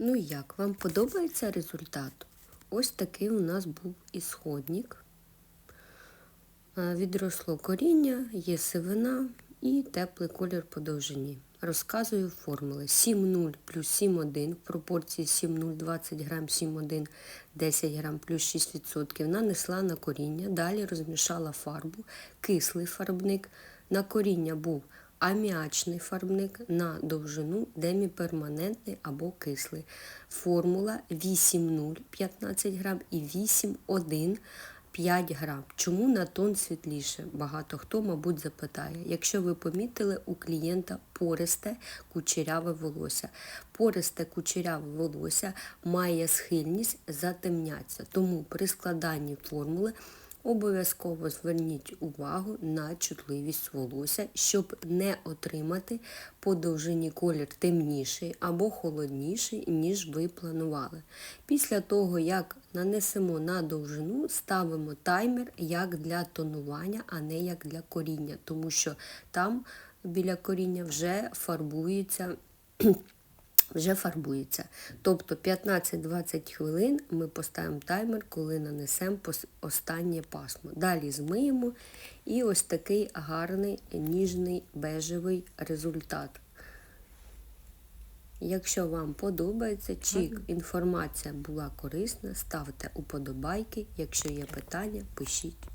Ну як, вам подобається результат? Ось такий у нас був ісходник. Відросло коріння, є сивина і теплий колір по довжині. Розказую формули. 7,0 плюс 7,1 в пропорції 7,0 20 грам, 7,1 10 грам плюс 6%. Нанесла на коріння, далі розмішала фарбу, кислий фарбник. На коріння був аміачний фарбник на довжину деміперманентний або кислий. Формула 8,0 15 грам і 8,1 5 грам. Чому на тон світліше? Багато хто, мабуть, запитає. Якщо ви помітили, у клієнта пористе кучеряве волосся. Пористе кучеряве волосся має схильність затемнятися. Тому при складанні формули Обов'язково зверніть увагу на чутливість волосся, щоб не отримати по довжині колір темніший або холодніший, ніж ви планували. Після того, як нанесемо на довжину, ставимо таймер як для тонування, а не як для коріння, тому що там біля коріння вже фарбується вже фарбується. Тобто 15-20 хвилин ми поставимо таймер, коли нанесемо останнє пасмо. Далі змиємо і ось такий гарний ніжний бежевий результат. Якщо вам подобається чи інформація була корисна, ставте уподобайки. Якщо є питання, пишіть.